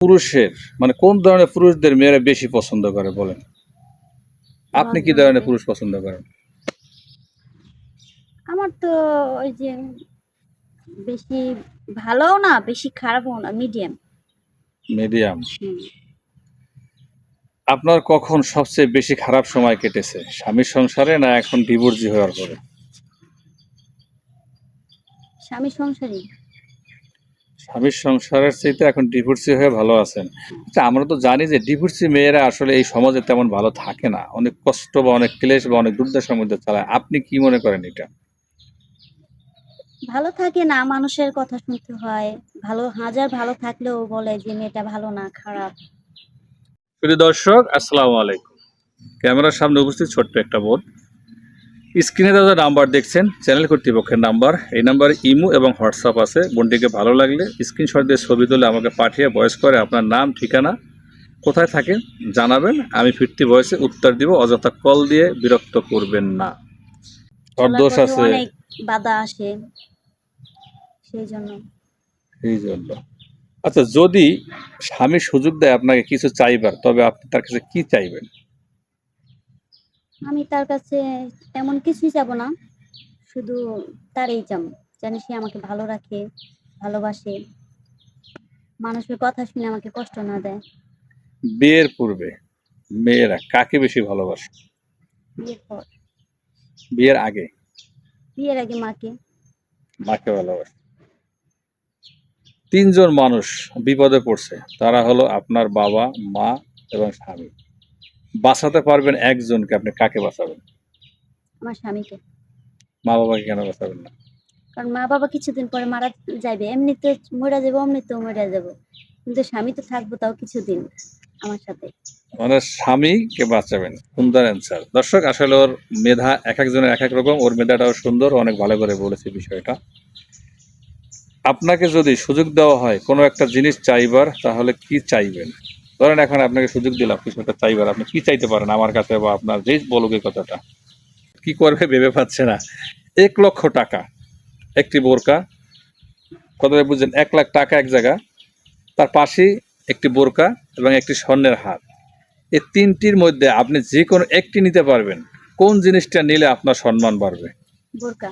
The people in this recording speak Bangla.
পুরুষের মানে কোন ধরনের পুরুষদের মেয়েরা বেশি পছন্দ করে বলেন? আপনি কি ধরনের পুরুষ পছন্দ করেন? আমার তো ওই যে বেশি ভালোও না বেশি খারাপও না মিডিয়াম মিডিয়াম আপনার কখন সবচেয়ে বেশি খারাপ সময় কেটেছে স্বামীর সংসারে না এখন ডিভোর্সি হওয়ার পরে? স্বামী সংসারী স্বামীর সংসারের চাইতে এখন ডিভোর্সি হয়ে ভালো আছেন। আচ্ছা আমরা তো জানি যে ডিভোর্সি মেয়েরা আসলে এই সমাজে তেমন ভালো থাকে না। অনেক কষ্ট বা অনেক ক্লেশ বা অনেক দুর্দশার মধ্যে চালায়। আপনি কি মনে করেন এটা? ভালো থাকে না মানুষের কথা শুনতে হয়। ভালো হাজার ভালো থাকলেও বলে যে মেয়েটা ভালো না খারাপ। প্রিয় দর্শক আসসালামু আলাইকুম। ক্যামেরার সামনে উপস্থিত ছোট্ট একটা বোর্ড স্ক্রিনে দাদা নাম্বার দেখছেন চ্যানেল কর্তৃপক্ষের নাম্বার। এই নাম্বারে ইমো এবং হোয়াটসঅ্যাপ আছে। বোনটিকে ভালো লাগলে স্ক্রিনশট দিয়ে ছবি তুলে আমাকে পাঠিয়ে ভয়েস করে আপনার নাম ঠিকানা কোথায় থাকেন জানাবেন। আমি ফিরতি ভয়েসে উত্তর দিব অযথা কল দিয়ে বিরক্ত করবেন না। দোষ আছে। অনেক বাধা আসে সেই জন্য। এই জন্য। আচ্ছা যদি স্বামী সুযোগ দেয় আপনাকে কিছু চাইবার তবে আপনি তার কাছে কি চাইবেন? আমি তার কাছে তেমন কিছুই যাব না শুধু তারই চাম জানি সে আমাকে ভালো রাখে ভালোবাসে মানুষের কথা শুনে আমাকে কষ্ট না দেয়। বিয়ের পূর্বে মেয়েরা কাকে বেশি ভালোবাসে? বিয়ের পর। বিয়ের আগে? বিয়ের আগে মাকে। মাকে ভালোবাসে। তিনজন মানুষ বিপদে পড়ছে তারা হলো আপনার বাবা মা এবং স্বামী। বাঁচাতে পারবেন একজনকে আপনি কাকে বাঁচাবেন? আমার স্বামীকে। মা বাবাকে কেন বাঁচাবেন না? কারণ মা বাবা কিছুদিন পরে মারা যাবে এমনিতে মরে যাব এমনিতেও মরে যাব। কিন্তু স্বামী তো থাকব তাও কিছুদিন আমার সাথে। মানে স্বামীকে বাঁচাবেন সুন্দর অ্যান্সার দর্শক আসলে ওর মেধা এক একজনের এক এক রকম ওর মেধাটাও সুন্দর অনেক ভালো করে বলেছে বিষয়টা। আপনাকে যদি সুযোগ দেওয়া হয় কোনো একটা জিনিস চাইবার তাহলে কি চাইবেন? ধরেন এখন আপনাকে সুযোগ দিলাম, কিছু একটা চাইবার, আপনি কি চাইতে পারেন আমার কাছে বা আপনার যেই বলুক এই কথাটা? কি করবে ভেবে পাচ্ছে না। এক লক্ষ টাকা, একটি বোরকা, কথাটা বুঝছেন এক লাখ টাকা এক জায়গা, তার পাশেই একটি বোরকা এবং একটি স্বর্ণের হাত এই তিনটির মধ্যে আপনি যে কোনো একটি নিতে পারবেন। কোন জিনিসটা নিলে আপনার সম্মান বাড়বে? বোরকা।